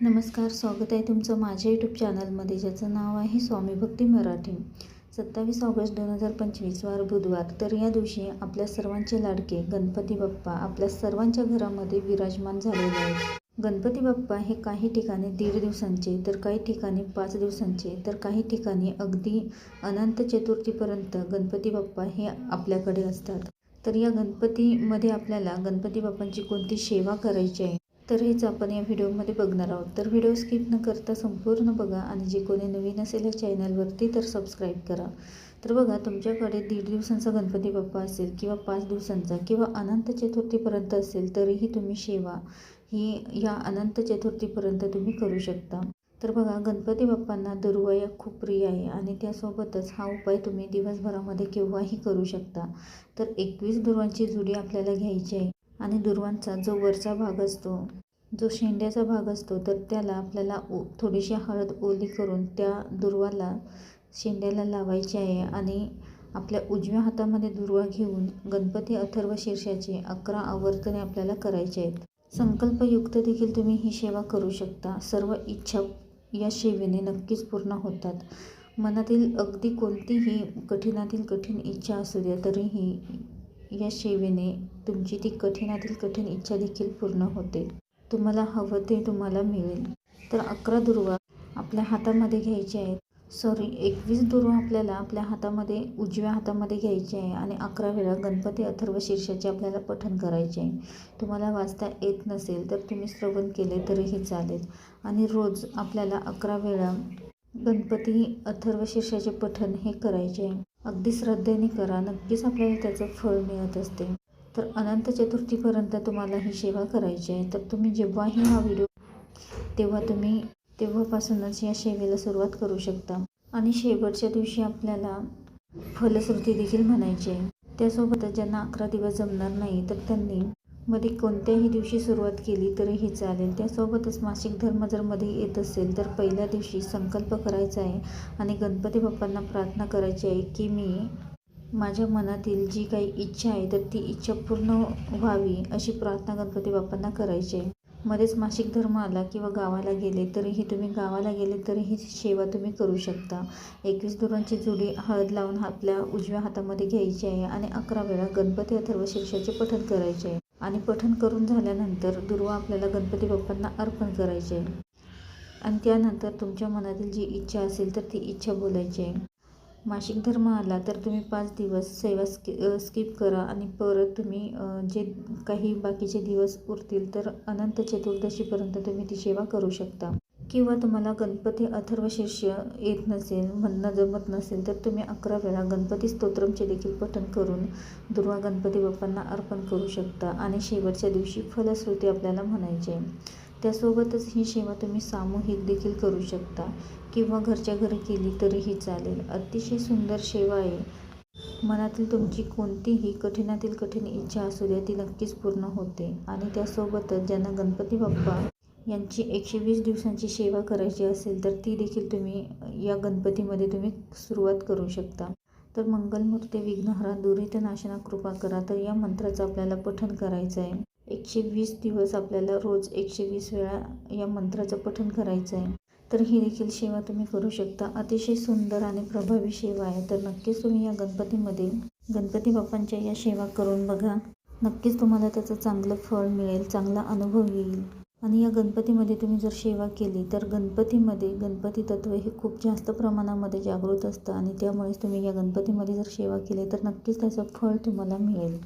नमस्कार स्वागत आहे तुमचं माझ्या यूट्यूब चॅनलमध्ये ज्याचं नाव आहे स्वामी भक्ती मराठी. सत्तावीस ऑगस्ट दोन हजार पंचवीस वार बुधवार. तर या दिवशी आपल्या सर्वांचे लाडके गणपती बाप्पा आपल्या सर्वांच्या घरामध्ये विराजमान झालेले आहेत. गणपती बाप्पा हे काही ठिकाणी दीड दिवसांचे तर काही ठिकाणी पाच दिवसांचे तर काही ठिकाणी अगदी अनंत चतुर्थीपर्यंत गणपती बाप्पा हे आपल्याकडे असतात. तर या गणपतीमध्ये आपल्याला गणपती बाप्पांची कोणती सेवा करायची आहे? तर हेच आपण या व्हिडिओमध्ये बघणार आहोत. तर व्हिडिओ स्किप न करता संपूर्ण बघा आणि जे कोणी नवीन असेल या चॅनलवरती तर सबस्क्राईब करा. तर बघा तुमच्याकडे दीड दिवसांचा गणपती बाप्पा असेल किंवा पाच दिवसांचा किंवा अनंत चतुर्थीपर्यंत असेल तरीही तुम्ही सेवा ही या अनंत चतुर्थीपर्यंत तुम्ही करू शकता. तर बघा गणपती बाप्पांना दुर्वाया खूप प्रिय आहे आणि त्यासोबतच हा उपाय तुम्ही दिवसभरामध्ये केव्हाही करू शकता. तर एकवीस दुर्वांची जुडी आपल्याला घ्यायची आहे. आणि दुर्वांचा जो वरचा भाग असतो जो शेंड्याचा भाग असतो तर त्याला आपल्याला ओ थोडीशी हळद ओली करून त्या दुर्वाला शेंड्याला लावायची आहे आणि आपल्या उजव्या हातामध्ये दुर्वा घेऊन गणपती अथर्व शीर्षाचे अकरा आवर्तने आपल्याला करायचे आहेत. संकल्पयुक्त देखील तुम्ही ही सेवा करू शकता. सर्व इच्छा या सेवेने नक्कीच पूर्ण होतात. मनातील अगदी कोणतीही कठीणातील कठीण इच्छा असू द्या तरीही या सेवेने तुमची ती कठीणातील कठीण इच्छा देखील पूर्ण होते. तुम्हाला हवं ते तुम्हाला मिळेल. तर अकरा दुर्वा आपल्या हातामध्ये घ्यायचे आहेत. सॉरी एकवीस दुर्वा आपल्याला आपल्या हातामध्ये उजव्या हातामध्ये घ्यायचे आहे आणि अकरा वेळा गणपती अथर्व शीर्षाचे आपल्याला पठण करायचे आहे. तुम्हाला वाचता येत नसेल तर तुम्ही श्रवण केले तरीही चालेल. आणि रोज आपल्याला अकरा वेळा गणपती अथर्व शीर्षाचे पठण हे करायचे आहे. अगदी श्रद्धेने करा. नक्कीच आपल्याला त्याचं फळ मिळत असते. तर अनंत चतुर्थीपर्यंत तुम्हाला ही सेवा करायची आहे. तर तुम्ही जेव्हाही हा व्हिडिओ तेव्हा तुम्ही तेव्हापासूनच या सेवेला सुरुवात करू शकता. आणि शेवटच्या दिवशी आपल्याला फलश्रुती देखील म्हणायची आहे. त्यासोबतच ज्यांना अकरा दिवस जमणार नाही तर त्यांनी मध्ये कोणत्याही दिवशी सुरुवात केली तरीही चालेल. त्यासोबतच मासिक धर्म जर मध्ये येत असेल तर पहिल्या दिवशी संकल्प करायचा आहे आणि गणपती बाप्पांना प्रार्थना करायची आहे की मी माझ्या मनातील जी काही इच्छा आहे तर ती इच्छा पूर्ण व्हावी अशी प्रार्थना गणपती बाप्पांना करायची आहे. मध्येच मासिक धर्म आला किंवा गावाला गेले तरीही तुम्ही गावाला गेले तरीही सेवा तुम्ही करू शकता. एकवीस दुरांची जुडी हळद लावून आपल्या उजव्या हातामध्ये घ्यायची आहे आणि अकरा वेळा गणपती अथर्व शीर्षाचे पठण करायचे आहे. आणि पठण करून झाल्यानंतर दुर्वा आपल्याला गणपती बाप्पांना अर्पण करायचे. आहे आणि त्यानंतर तुमच्या मनातील जी इच्छा असेल तर ती इच्छा बोलायची. आहे मासिक धर्म आला तर तुम्ही पाच दिवस सेवा स्कि स्किप करा आणि परत तुम्ही जे काही बाकीचे दिवस उरतील तर अनंत चतुर्दशीपर्यंत तुम्ही ती सेवा करू शकता. किंवा तुम्हाला गणपती अथर्व येत नसेल म्हणणं जमत नसेल तर तुम्ही अकरा वेळा गणपती स्तोत्रमचे देखील पठण करून दुर्वा गणपती बाप्पांना अर्पण करू शकता आणि शेवटच्या दिवशी फलश्रुती आपल्याला म्हणायची. आहे त्यासोबतच ही सेवा तुम्ही सामूहिक देखील करू शकता किंवा घरच्या घरी केली तरीही चालेल. अतिशय सुंदर सेवा आहे. मनातील तुमची कोणतीही कठीणातील कठीण इच्छा असू द्या ती नक्कीच पूर्ण होते. आणि त्यासोबतच ज्यांना गणपती बाप्पा यांची एकशे वीस दिवसांची सेवा करायची असेल तर ती देखील तुम्ही या गणपतीमध्ये तुम्ही सुरुवात करू शकता. तर मंगलमूर्ती विघ्नहरा दुरित नाशना कृपा करा. तर या मंत्राचं आपल्याला पठण करायचं आहे. एकशे वीस दिवस आपल्याला रोज एकशे वीस वेळा या मंत्राचं पठण करायचं आहे. तर ही देखील सेवा तुम्ही करू शकता. अतिशय सुंदर आणि प्रभावी सेवा आहे. तर नक्कीच तुम्ही या गणपतीमध्ये गणपती बाप्पांच्या या सेवा करून बघा. नक्कीच तुम्हाला त्याचं चांगलं फळ मिळेल चांगला अनुभव येईल. आणि या गणपतीमध्ये तुम्ही जर सेवा केली तर गणपतीमध्ये गणपती तत्व हे खूप जास्त प्रमाणामध्ये जागृत असतं आणि त्यामुळेच तुम्ही या गणपतीमध्ये जर सेवा केली तर नक्कीच त्याचं फळ तुम्हाला मिळेल.